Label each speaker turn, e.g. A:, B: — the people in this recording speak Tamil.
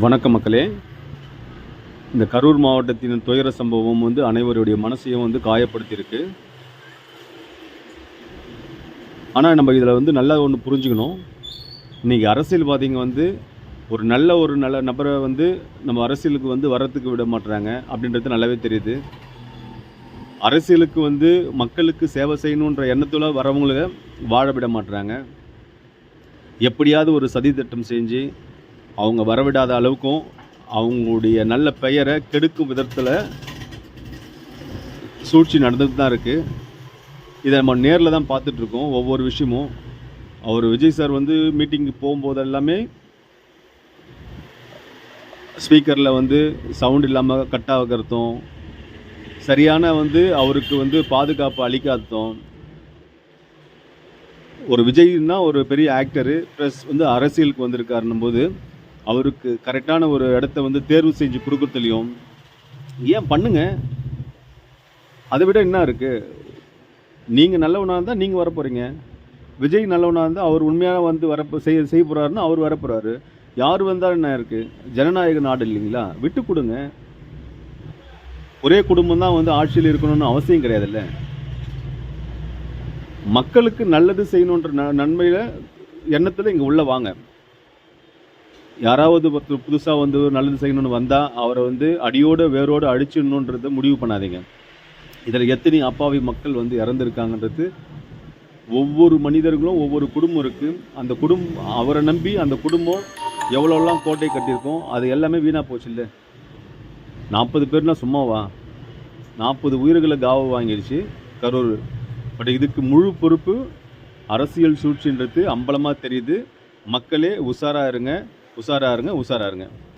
A: வணக்கம் மக்களே. இந்த கரூர் மாவட்டத்தின் துயர சம்பவம் வந்து அனைவருடைய மனசையும் வந்து காயப்படுத்தியிருக்கு. ஆனால் நம்ம இதில் வந்து நல்லா ஒன்று புரிஞ்சுக்கணும். இன்றைக்கி அரசியல்வாதிங்க வந்து ஒரு நல்ல ஒரு நல்ல நபரை வந்து நம்ம அரசியலுக்கு வந்து வரத்துக்கு விட மாட்டுறாங்க அப்படின்றது நல்லாவே தெரியுது. அரசியலுக்கு வந்து மக்களுக்கு சேவை செய்யணுன்ற எண்ணத்தில் வரவங்கள வாழ விட மாட்டுறாங்க எப்படியாவது ஒரு சதி திட்டம் செஞ்சு அவங்க வரவிடாத அளவுக்கும் அவங்களுடைய நல்ல பெயரை கெடுக்கும் விதத்தில் சூழ்ச்சி நடந்துட்டு தான் இருக்குது இதை நம்ம நேரில் தான் பார்த்துட்ருக்கோம் ஒவ்வொரு விஷயமும். அவர் விஜய் சார் வந்து மீட்டிங்கு போகும்போது எல்லாமே ஸ்பீக்கரில் வந்து சவுண்ட் இல்லாமல் கட் ஆகிறதும் சரியான வந்து அவருக்கு வந்து பாதுகாப்பு அளிக்காததும் ஒரு விஜய்னா ஒரு பெரிய ஆக்டரு ப்ளஸ் வந்து அரசியலுக்கு வந்திருக்காருன்னும் போது அவருக்கு கரெக்டான ஒரு இடத்த வந்து தேர்வு செஞ்சு கொடுக்கறதுலையும் ஏன் பண்ணுங்க? அதை விட என்ன இருக்குது நீங்கள் நல்லவனாக இருந்தால் நீங்கள் வரப்போகிறீங்க விஜய் நல்லவனாக இருந்தால் அவர் உண்மையாக வந்து வர செய்ய செய்ய போகிறாருன்னா அவர் வரப்போகிறாரு யார் வந்தாலும் என்ன இருக்குது ஜனநாயக நாடு இல்லைங்களா? விட்டு கொடுங்க. ஒரே குடும்பம் தான் வந்து ஆட்சியில் இருக்கணும்னு அவசியம் கிடையாதுல்ல. மக்களுக்கு நல்லது செய்யணுன்ற ந நன்மையில் எண்ணத்தில் இங்கே உள்ளே வாங்க. யாராவது ஒருத்தர் புதுசாக வந்து நல்லது செய்யணும்னு வந்தால் அவரை வந்து அடியோடு வேரோடு அழிச்சிடணுன்றத முடிவு பண்ணாதீங்க. இதில் எத்தனை அப்பாவி மக்கள் வந்து இறந்துருக்காங்கன்றது ஒவ்வொரு மனிதர்களும் ஒவ்வொரு குடும்பம் இருக்குது அந்த குடும்பம் அவரை நம்பி அந்த குடும்பம் எவ்வளோலாம் கோட்டை கட்டியிருக்கோம் அது எல்லாமே வீணாக போச்சு இல்லை. நாற்பது பேர்னா சும்மாவா? நாற்பது உயிர்களை காவ வாங்கிடுச்சு கரூர். பட் இதுக்கு முழு பொறுப்பு அரசியல் சூழ்ச்சின்றது அம்பலமாக தெரியுது. மக்களே உஷாராக இருங்க. உஷாராக இருங்க உஷாராக இருங்க.